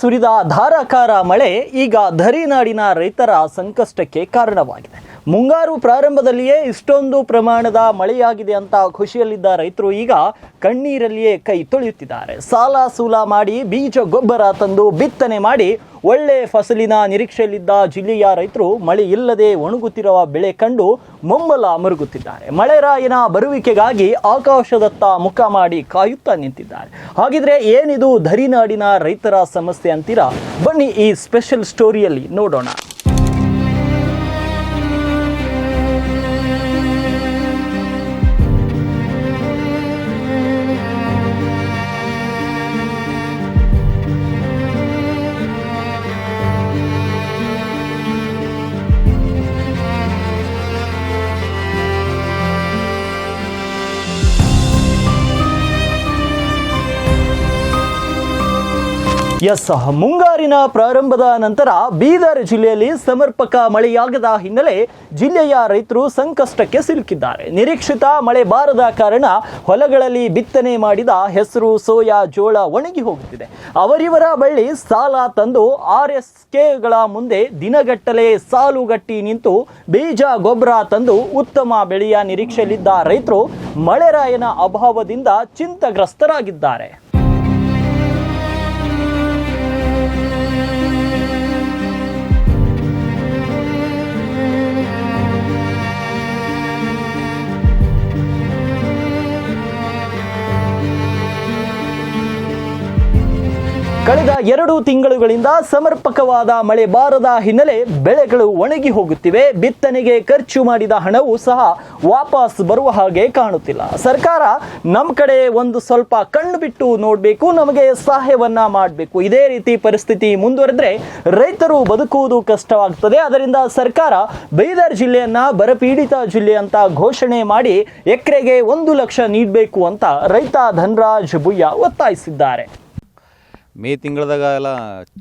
ಸುರಿದ ಧಾರಾಕಾರ ಮಳೆ ಈಗ ಧರಿನಾಡಿನ ರೈತರ ಸಂಕಷ್ಟಕ್ಕೆ ಕಾರಣವಾಗಿದೆ. ಮುಂಗಾರು ಪ್ರಾರಂಭದಲ್ಲಿಯೇ ಇಷ್ಟೊಂದು ಪ್ರಮಾಣದ ಮಳೆಯಾಗಿದೆ ಅಂತ ಖುಷಿಯಲ್ಲಿದ್ದ ರೈತರು ಈಗ ಕಣ್ಣೀರಲ್ಲಿಯೇ ಕೈ ತೊಳೆಯುತ್ತಿದ್ದಾರೆ. ಸಾಲ ಸೂಲ ಮಾಡಿ ಬೀಜ ಗೊಬ್ಬರ ತಂದು ಬಿತ್ತನೆ ಮಾಡಿ ಒಳ್ಳೆ ಫಸಲಿನ ನಿರೀಕ್ಷೆಯಲ್ಲಿದ್ದ ಜಿಲ್ಲೆಯ ರೈತರು ಮಳೆ ಇಲ್ಲದೆ ಒಣಗುತ್ತಿರುವ ಬೆಳೆ ಕಂಡು ಮೊಮ್ಮಲ ಮರುಗುತ್ತಿದ್ದಾರೆ. ಮಳೆರಾಯನ ಬರುವಿಕೆಗಾಗಿ ಆಕಾಶದತ್ತ ಮುಖ ಮಾಡಿ ಕಾಯುತ್ತಾ ನಿಂತಿದ್ದಾರೆ. ಹಾಗಿದ್ರೆ ಏನಿದು ಧರಿನಾಡಿನ ರೈತರ ಸಮಸ್ಯೆ ಅಂತೀರಾ? ಬನ್ನಿ ಈ ಸ್ಪೆಷಲ್ ಸ್ಟೋರಿಯಲ್ಲಿ ನೋಡೋಣ. ಎಸ್ ಮುಂಗಾರಿನ ಪ್ರಾರಂಭದ ನಂತರ ಬೀದರ್ ಜಿಲ್ಲೆಯಲ್ಲಿ ಸಮರ್ಪಕ ಮಳೆಯಾಗದ ಹಿನ್ನೆಲೆ ಜಿಲ್ಲೆಯ ರೈತರು ಸಂಕಷ್ಟಕ್ಕೆ ಸಿಲುಕಿದ್ದಾರೆ. ನಿರೀಕ್ಷಿತ ಮಳೆ ಬಾರದ ಕಾರಣ ಹೊಲಗಳಲ್ಲಿ ಬಿತ್ತನೆ ಮಾಡಿದ ಹೆಸರು ಸೋಯಾ ಜೋಳ ಒಣಗಿ ಹೋಗುತ್ತಿದೆ. ಅವರಿವರ ಬಳ್ಳಿ ಸಾಲ ತಂದು ಆರ್ ಎಸ್ ಕೆಗಳ ಮುಂದೆ ದಿನಗಟ್ಟಲೆ ಸಾಲುಗಟ್ಟಿ ನಿಂತು ಬೀಜ ಗೊಬ್ಬರ ತಂದು ಉತ್ತಮ ಬೆಳೆಯ ನಿರೀಕ್ಷೆಯಲ್ಲಿದ್ದ ರೈತರು ಮಳೆರಾಯನ ಅಭಾವದಿಂದ ಚಿಂತಗ್ರಸ್ತರಾಗಿದ್ದಾರೆ. ಕಳೆದ ಎರಡು ತಿಂಗಳುಗಳಿಂದ ಸಮರ್ಪಕವಾದ ಮಳೆ ಬಾರದ ಹಿನ್ನೆಲೆ ಬೆಳೆಗಳು ಒಣಗಿ ಹೋಗುತ್ತಿವೆ. ಬಿತ್ತನೆಗೆ ಖರ್ಚು ಮಾಡಿದ ಹಣವೂ ಸಹ ವಾಪಸ್ ಬರುವ ಹಾಗೆ ಕಾಣುತ್ತಿಲ್ಲ. ಸರ್ಕಾರ ನಮ್ಮ ಕಡೆ ಒಂದು ಸ್ವಲ್ಪ ಕಣ್ಣು ಬಿಟ್ಟು ನೋಡಬೇಕು, ನಮಗೆ ಸಹಾಯವನ್ನ ಮಾಡಬೇಕು. ಇದೇ ರೀತಿ ಪರಿಸ್ಥಿತಿ ಮುಂದುವರೆದ್ರೆ ರೈತರು ಬದುಕುವುದು ಕಷ್ಟವಾಗುತ್ತದೆ ಅದರಿಂದ ಸರ್ಕಾರ ಬೀದರ್ ಜಿಲ್ಲೆಯನ್ನ ಬರಪೀಡಿತ ಜಿಲ್ಲೆ ಅಂತ ಘೋಷಣೆ ಮಾಡಿ ಎಕರೆಗೆ ಒಂದು ಲಕ್ಷ ನೀಡಬೇಕು ಅಂತ ರೈತ ಧನರಾಜ್ ಬುಯ್ಯ ಒತ್ತಾಯಿಸಿದ್ದಾರೆ. ಮೇ ತಿಂಗಳದಾಗ ಎಲ್ಲ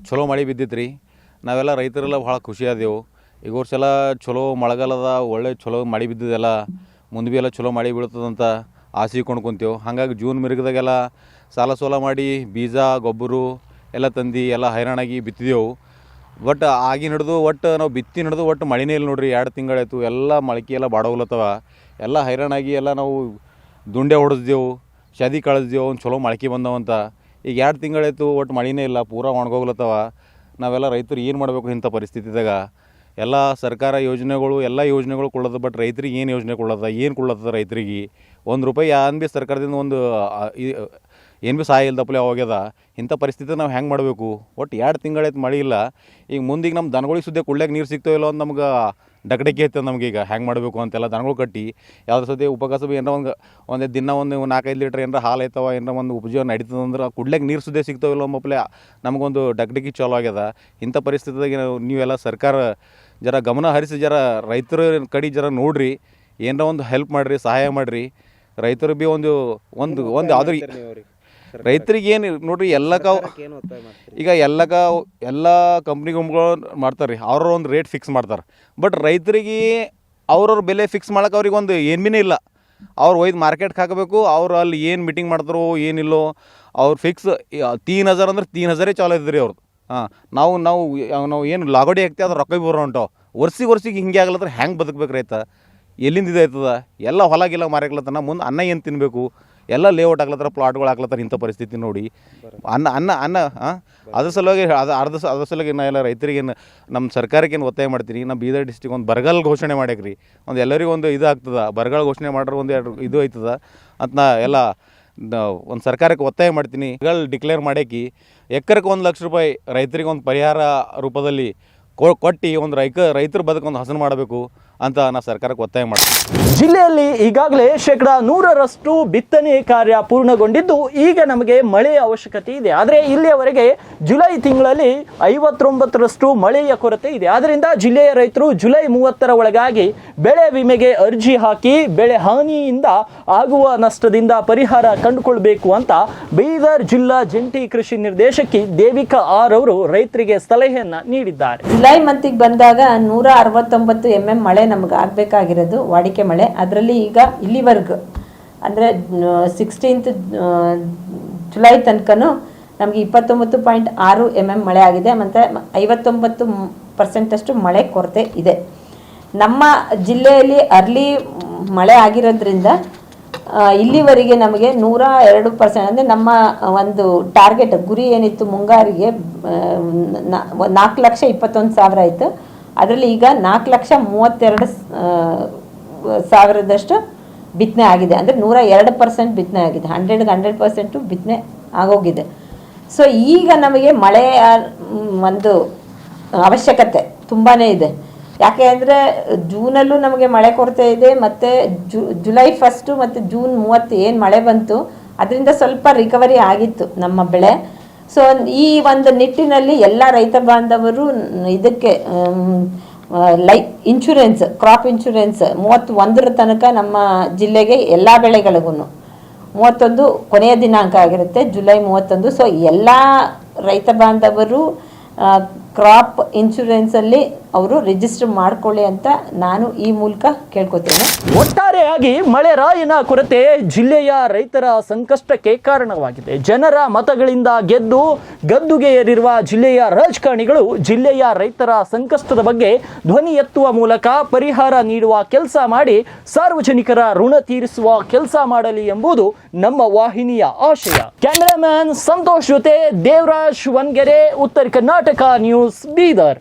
ಚಲೋ ಮಳೆ ಬಿದ್ದಿತ್ತು ರೀ ನಾವೆಲ್ಲ ರೈತರೆಲ್ಲ ಭಾಳ ಖುಷಿ ಆದೆವು. ಈಗ ವರ್ಷ ಎಲ್ಲ ಚಲೋ ಮಳೆಗಾಲದ ಒಳ್ಳೆ ಚಲೋ ಮಳೆ ಬಿದ್ದಿದೆಲ್ಲ. ಮುಂದೆ ಭೀ ಎಲ್ಲ ಚಲೋ ಮಳೆ ಬೀಳ್ತದಂತ ಆಸೆ ಕೊಂಡ್ಕೊಂತೇವೆ. ಹಾಗಾಗಿ ಜೂನ್ ಮಿರುಗದಾಗೆಲ್ಲ ಸಾಲ ಸೋಲ ಮಾಡಿ ಬೀಜ, ಗೊಬ್ಬರ ಎಲ್ಲ ತಂದು ಎಲ್ಲ ಹೈರಾಣಾಗಿ ಬಿತ್ತಿದೆವು. ಬಟ್ ಆಗಿ ಹಿಡಿದು ಒಟ್ಟು ನಾವು ಬಿತ್ತಿ ನಡೆದು ಒಟ್ಟು ಮಳೆನೇ ಇಲ್ಲ ನೋಡ್ರಿ. ಎರಡು ತಿಂಗಳಾಯಿತು ಎಲ್ಲ ಮೊಳಕೆ ಎಲ್ಲ ಬಾಡೋಗ್ಲತ್ತವ. ಎಲ್ಲ ಹೈರಾಣಾಗಿ ಎಲ್ಲ ನಾವು ದುಂಡೆ ಹೊಡೆಸ್ದೆವು ಶದಿ ಕಳಿಸ್ದೆವು ಒಂದು ಚಲೋ ಮೊಳಕೆ ಬಂದವಂತ. ಈಗ ಎರಡು ತಿಂಗಳಾಯ್ತು ಒಟ್ಟು ಮಳೆನೇ ಇಲ್ಲ, ಪೂರಾ ಒಣಗೋಗ್ಲತ್ತವ. ನಾವೆಲ್ಲ ರೈತರು ಏನು ಮಾಡಬೇಕು ಇಂಥ ಪರಿಸ್ಥಿತಿದಾಗ? ಎಲ್ಲ ಸರ್ಕಾರ ಯೋಜನೆಗಳು, ಎಲ್ಲ ಯೋಜನೆಗಳು ಕೊಡೋದು ಬಟ್ ರೈತರಿಗೆ ಏನು ಯೋಜನೆ ಕೊಡೋದ, ಏನು ಕೊಡ್ಲತ್ತದ ರೈತರಿಗೆ? ಒಂದು ರೂಪಾಯಿ ಏನು ಭೀ ಸರ್ಕಾರದಿಂದ ಒಂದು ಏನು ಭೀ ಸಹಾಯ ಇಲ್ದಪ್ಪಲೆ ಹೋಗ್ಯದ ಇಂಥ ಪರಿಸ್ಥಿತಿ ನಾವು ಹೆಂಗೆ ಮಾಡಬೇಕು? ಒಟ್ಟು ಎರಡು ತಿಂಗಳಾಯ್ತು ಮಳೆ ಇಲ್ಲ. ಈಗ ಮುಂದಿಗೆ ನಮ್ಮ ದನಗಳಿಗೆ ಸುದ್ದಿ ಕುಳ್ಳ್ಯಾಗ ನೀರು ಸಿಗ್ತೋ ಇಲ್ಲೋ ಅಂತ ನಮ್ಗೆ ಐತೆ ನಮ್ಗೆ ಈಗ ಹ್ಯಾಂಗೆ ಮಾಡಬೇಕು ಅಂತೆಲ್ಲ ದನಗಳು ಕಟ್ಟಿ ಯಾವ್ದು ಸದ್ಯ ಉಪಕಸಬು ಏನಾರ ಒಂದು ಒಂದು ದಿನ ಒಂದು ನಾಲ್ಕೈದು ಲೀಟ್ರ್ ಏನಾರ ಹಾಲು ಐತವ, ಏನಾರ ಒಂದು ಉಪಜೀವನ ನಡೀತದೆ ಅಂದ್ರೆ ಕುಡ್ಲಾಗ ನೀರು ಸುದ್ದಿ ಸಿಗ್ತಾವಿಲ್ಲ ಮಪ್ಪಲೆ ನಮಗೊಂದು ಡಗಡಗಿ ಚಾಲು ಆಗ್ಯದ. ಇಂಥ ಪರಿಸ್ಥಿತಿದಾಗ ನಾವು- ನೀವೆಲ್ಲ ಸರ್ಕಾರ ಜರ ಗಮನ ಹರಿಸಿ ಜರ ರೈತರ ಕಡೆ ಜರ ನೋಡ್ರಿ, ಏನರ ಒಂದು ಹೆಲ್ಪ್ ಮಾಡಿರಿ, ಸಹಾಯ ಮಾಡಿರಿ. ರೈತರು ಭೀ ಒಂದು ಒಂದು ಒಂದು ಯಾವ್ದು ರೈತರಿಗೆ ಏನು ನೋಡ್ರಿ ಎಲ್ಲಕ ಈಗ ಎಲ್ಲಕ ಎಲ್ಲ ಕಂಪ್ನಿ ಗುಂಪುಗಳು ಮಾಡ್ತಾರೆ ರೀ ಅವ್ರ ಒಂದು ರೇಟ್ ಫಿಕ್ಸ್ ಮಾಡ್ತಾರೆ. ಬಟ್ ರೈತರಿಗೆ ಅವ್ರವ್ರ ಬೆಲೆ ಫಿಕ್ಸ್ ಮಾಡೋಕೆ ಅವ್ರಿಗೆ ಒಂದು ಏನು ಭೀನೇ ಇಲ್ಲ. ಅವ್ರು ಒಯ್ದು ಮಾರ್ಕೆಟ್ಗೆ ಹಾಕಬೇಕು ಅವ್ರು ಅಲ್ಲಿ ಏನು ಮೀಟಿಂಗ್ ಮಾಡಿದ್ರು ಏನಿಲ್ಲೋ ಅವ್ರು ಫಿಕ್ಸ್ ತೀನ್ ಹಜಾರ್ ಅಂದ್ರೆ ತೀನ್ ಹಜಾರೇ ಚಾಲು ಇದ್ರಿ ಅವ್ರದ್ದು ಹಾಂ ನಾವು ನಾವು ನಾವು ಏನು ಲಾಗೋಡಿ ಹಾಕ್ತೀವಿ ಅದ್ರ ರೊಕ್ಕ ಬರೋ ಹೊಂಟಾವ ವರ್ಷಿಗೆ ವರ್ಷಿಗೆ ಹಿಂಗೆ ಆಗ್ಲತ್ರ ಹೆಂಗೆ ಬದುಕಬೇಕು ರೈತ? ಎಲ್ಲಿಂದ ಇದು ಆಯ್ತದ? ಎಲ್ಲ ಹೊಲ ಗಿಲ್ಲ ಮಾರಾಕ್ಲತ್ತನ ಮುಂದೆ ಅನ್ನ ಏನು ತಿನ್ನಬೇಕು ಎಲ್ಲ ಲೇಔಟ್ ಆಗ್ಲತ್ತಾರ ಪ್ಲಾಟ್ಗಳು ಹಾಕ್ಲತ್ತಾರ ಇಂಥ ಪರಿಸ್ಥಿತಿ ನೋಡಿ. ಅನ್ನ ಅನ್ನ ಅನ್ನ ಹಾಂ ಅದ್ರ ಸಲುವಾಗಿ ಅದು ಅರ್ಧ ಅದ್ರ ಸಲುವಾಗಿ ನಾ ಎಲ್ಲ ರೈತರಿಗೆ ನಮ್ಮ ಸರ್ಕಾರಕ್ಕೆ ಏನು ಒತ್ತಾಯ ಮಾಡ್ತೀನಿ ನಮ್ಮ ಬೀದರ್ ಡಿಸ್ಟಿಕ್ ಒಂದು ಬರಗಾಲ ಘೋಷಣೆ ಮಾಡ್ಯಾಕ್ರಿ. ಒಂದು ಎಲ್ಲರಿಗೂ ಒಂದು ಇದು ಆಗ್ತದೆ, ಬರಗಾಲ ಘೋಷಣೆ ಮಾಡ್ರೆ ಒಂದು ಎರಡು ಇದು ಆಯ್ತದ ಅಂತ ನಾ ಎಲ್ಲ ಒಂದು ಸರ್ಕಾರಕ್ಕೆ ಒತ್ತಾಯ ಮಾಡ್ತೀನಿ. ಬರಗಾಲ ಡಿಕ್ಲೇರ್ ಮಾಡ್ಯಾಕಿ ಎಕರೆಗೆ ಒಂದು ಲಕ್ಷ ರೂಪಾಯಿ ರೈತರಿಗೆ ಒಂದು ಪರಿಹಾರ ರೂಪದಲ್ಲಿ ಕೊಟ್ಟು ಒಂದು ರೈಕ, ರೈತರ ಬದುಕೊಂದು ಒಂದು ಹಸನು ಮಾಡಬೇಕು. ಅಂತ ನಾವು ಸರ್ಕಾರಕ್ಕೆ ಒತ್ತಾಯ ಮಾಡ್ತೀವಿ ಜಿಲ್ಲೆಯಲ್ಲಿ ಈಗಾಗಲೇ ಶೇಕಡ ನೂರರಷ್ಟು ಬಿತ್ತನೆ ಕಾರ್ಯ ಪೂರ್ಣಗೊಂಡಿದ್ದು ಈಗ ನಮಗೆ ಮಳೆಯ ಅವಶ್ಯಕತೆ ಇದೆ. ಆದರೆ ಇಲ್ಲಿಯವರೆಗೆ ಜುಲೈ ತಿಂಗಳಲ್ಲಿ ಐವತ್ತೊಂಬತ್ತರಷ್ಟು ಮಳೆಯ ಕೊರತೆ ಇದೆ. ಆದ್ದರಿಂದ ಜಿಲ್ಲೆಯ ರೈತರು ಜುಲೈ ಮೂವತ್ತರ ಒಳಗಾಗಿ ಬೆಳೆ ವಿಮೆಗೆ ಅರ್ಜಿ ಹಾಕಿ ಬೆಳೆ ಹಾನಿಯಿಂದ ಆಗುವ ನಷ್ಟದಿಂದ ಪರಿಹಾರ ಕಂಡುಕೊಳ್ಬೇಕು ಅಂತ ಬೀದರ್ ಜಿಲ್ಲಾ ಜಂಟಿ ಕೃಷಿ ನಿರ್ದೇಶಕಿ ದೇವಿಕಾ ಆರ್ ಅವರು ರೈತರಿಗೆ ಸಲಹೆಯನ್ನ ನೀಡಿದ್ದಾರೆ. ಜುಲೈ ಮಂತಿಗೆ ಬಂದಾಗ ನೂರ ಅರವತ್ತೊಂಬತ್ತು ಎಂ ಎಂ ಮಳೆ ನಮ್ಗೆ ಆಗಬೇಕಾಗಿರೋದು ವಾಡಿಕೆ ಮಳೆ. ಅದರಲ್ಲಿ ಈಗ ಇಲ್ಲಿವರೆಗೂ, ಅಂದರೆ ಸಿಕ್ಸ್ಟೀನ್ತ್ ಜುಲೈ ತನಕನೂ ನಮಗೆ ಇಪ್ಪತ್ತೊಂಬತ್ತು ಪಾಯಿಂಟ್ ಆರು ಎಂ ಎಂ ಮಳೆ ಆಗಿದೆ. ಮತ್ತು ಐವತ್ತೊಂಬತ್ತು ಪರ್ಸೆಂಟಷ್ಟು ಮಳೆ ಕೊರತೆ ಇದೆ. ನಮ್ಮ ಜಿಲ್ಲೆಯಲ್ಲಿ ಅರ್ಲಿ ಮಳೆ ಆಗಿರೋದ್ರಿಂದ ಇಲ್ಲಿವರೆಗೆ ನಮಗೆ ನೂರ ಎರಡು ಪರ್ಸೆಂಟ್, ಅಂದರೆ ನಮ್ಮ ಒಂದು ಟಾರ್ಗೆಟ್ ಗುರಿ ಏನಿತ್ತು ಮುಂಗಾರಿಗೆ ನಾಲ್ಕು ಲಕ್ಷ ಇಪ್ಪತ್ತೊಂದು ಸಾವಿರ ಆಯಿತು. ಅದರಲ್ಲಿ ಈಗ ನಾಲ್ಕು ಲಕ್ಷ ಮೂವತ್ತೆರಡು ಸಾವಿರದಷ್ಟು ಬಿತ್ತನೆ ಆಗಿದೆ. ಅಂದರೆ ನೂರ ಎರಡು ಪರ್ಸೆಂಟ್ ಬಿತ್ತನೆ ಆಗಿದೆ. ಹಂಡ್ರೆಡ್ಗೆ ಹಂಡ್ರೆಡ್ ಪರ್ಸೆಂಟು ಬಿತ್ತನೆ ಆಗೋಗಿದೆ. ಸೊ ಈಗ ನಮಗೆ ಮಳೆಯ ಒಂದು ಅವಶ್ಯಕತೆ ತುಂಬಾ ಇದೆ. ಯಾಕೆ ಅಂದರೆ ಜೂನಲ್ಲೂ ನಮಗೆ ಮಳೆ ಕೊರತೆ ಇದೆ, ಮತ್ತು ಜು, ಜುಲೈ ಫಸ್ಟು ಮತ್ತು ಜೂನ್ ಮೂವತ್ತು ಏನು ಮಳೆ ಬಂತು, ಅದರಿಂದ ಸ್ವಲ್ಪ ರಿಕವರಿ ಆಗಿತ್ತು ನಮ್ಮ ಬೆಳೆ. ಸೊ ಈ ಒಂದು ನಿಟ್ಟಿನಲ್ಲಿ ಎಲ್ಲ ರೈತ ಬಾಂಧವರು ಇದಕ್ಕೆ ಲೈ ಇನ್ಶೂರೆನ್ಸ್ ಕ್ರಾಪ್ ಇನ್ಶೂರೆನ್ಸ್ ಮೂವತ್ತು ಒಂದರ ತನಕ ನಮ್ಮ ಜಿಲ್ಲೆಗೆ ಎಲ್ಲ ಬೆಳೆಗಳಿಗೂ ಮೂವತ್ತೊಂದು ಕೊನೆಯ ದಿನಾಂಕ ಆಗಿರುತ್ತೆ, ಜುಲೈ ಮೂವತ್ತೊಂದು. ಸೊ ಎಲ್ಲ ರೈತ ಬಾಂಧವರು ಕ್ರಾಪ್ ಇನ್ಶೂರೆನ್ಸಲ್ಲಿ ಅವರು ರಿಜಿಸ್ಟರ್ ಮಾಡ್ಕೊಳ್ಳಿ ಅಂತ ನಾನು ಈ ಮೂಲಕ ಕೇಳ್ಕೊತೇನೆ. ಒಟ್ಟಾರೆಯಾಗಿ ಮಳೆ ರಾಯಿನ ಕೊರತೆ ಜಿಲ್ಲೆಯ ರೈತರ ಸಂಕಷ್ಟಕ್ಕೆ ಕಾರಣವಾಗಿದೆ. ಜನರ ಮತಗಳಿಂದ ಗೆದ್ದು ಗದ್ದುಗೆ ಏರಿರುವ ಜಿಲ್ಲೆಯ ರಾಜಕಾರಣಿಗಳು ಜಿಲ್ಲೆಯ ರೈತರ ಸಂಕಷ್ಟದ ಬಗ್ಗೆ ಧ್ವನಿ ಎತ್ತುವ ಮೂಲಕ ಪರಿಹಾರ ನೀಡುವ ಕೆಲಸ ಮಾಡಿ ಸಾರ್ವಜನಿಕರ ಋಣ ತೀರಿಸುವ ಕೆಲಸ ಮಾಡಲಿ ಎಂಬುದು ನಮ್ಮ ವಾಹಿನಿಯ ಆಶಯ. ಕ್ಯಾಮೆರಾಮ್ಯಾನ್ ಸಂತೋಷ್ ಜೊತೆ ದೇವರಾಜ್ ವನ್ಗೆರೆ, ಉತ್ತರ ಕರ್ನಾಟಕ ನ್ಯೂಸ್ ಬೀದರ್